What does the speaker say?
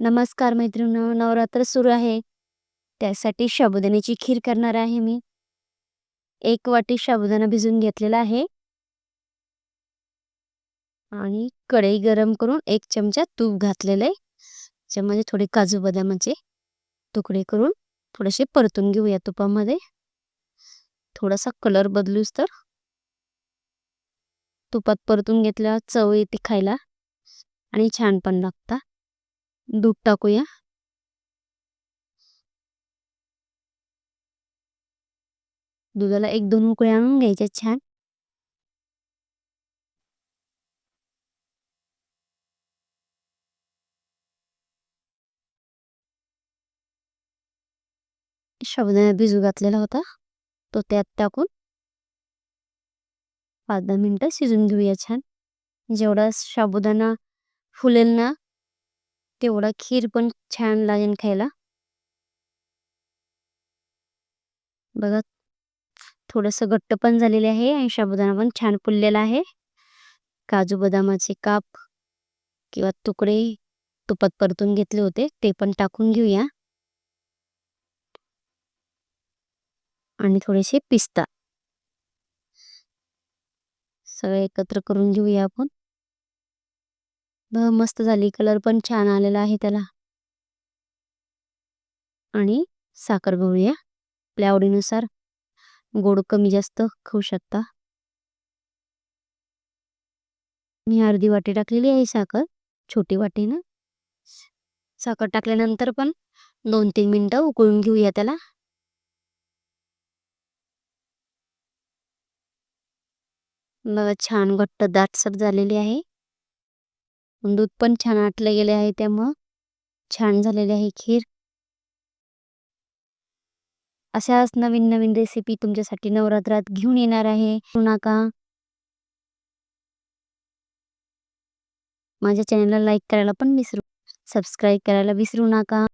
नमस्कार मैत्रिणी नवरात्र सुरू आहे. त्यासाठी साबुदाण्याची खीर करणार आहे मी. एक वाटी साबुदाणा भिजून घेतलेला आहे. आणि कढई गरम करून एक चमचा तूप घातलेलं आहे त्याच्यामध्ये थोडे काजू बदामाचे तुकडे करून थोडेसे परतून घेऊया तुपामध्ये. थोडासा कलर बदलूस तर. तुपात परतून घेतल्यावर चव येते खायला. आणि छान पण लागता. दूध टाकूया दुधाला एक दोन उकळी आणून घ्यायच्या छान साबुदाणा भिजू घातलेला होता तो त्यात टाकून पाच दहा मिनिटं शिजून घेऊया छान जेवढा साबुदाणा फुलेल ना तेवढा खीर पण छान लागेल खायला. बघा थोडस घट्ट पण झालेले आहे आणि साबुदाणा पण छान फुललेला आहे. काजू बदामाचे काप किंवा तुकडे तुपात परतून घेतले होते ते पण टाकून घेऊया. आणि थोडेसे पिस्ता. सगळे एकत्र करून घेऊया आपण. मस्त झाली. कलर पण छान आलेला आहे त्याला. आणि साखर घेऊया. आपल्या आवडीनुसार. गोड कमी जास्त खाऊ शकता. मी अर्धी वाटी टाकलेली आहे साखर. छोटी वाटीनं साखर टाकल्यानंतर पण दोन तीन मिनटं उकळून घेऊया त्याला. बघा छान घट्ट दाटसर झालेली आहे. दूध पण छान आटले गेले आहे त्यामुळं छान झालेली आहे खीर. अशाच नवीन नवीन रेसिपी तुमच्यासाठी नवरात्रात घेऊन येणार आहे. नका. माझ्या चॅनलला लाईक करायला पण विसरू सबस्क्राईब करायला विसरू नका.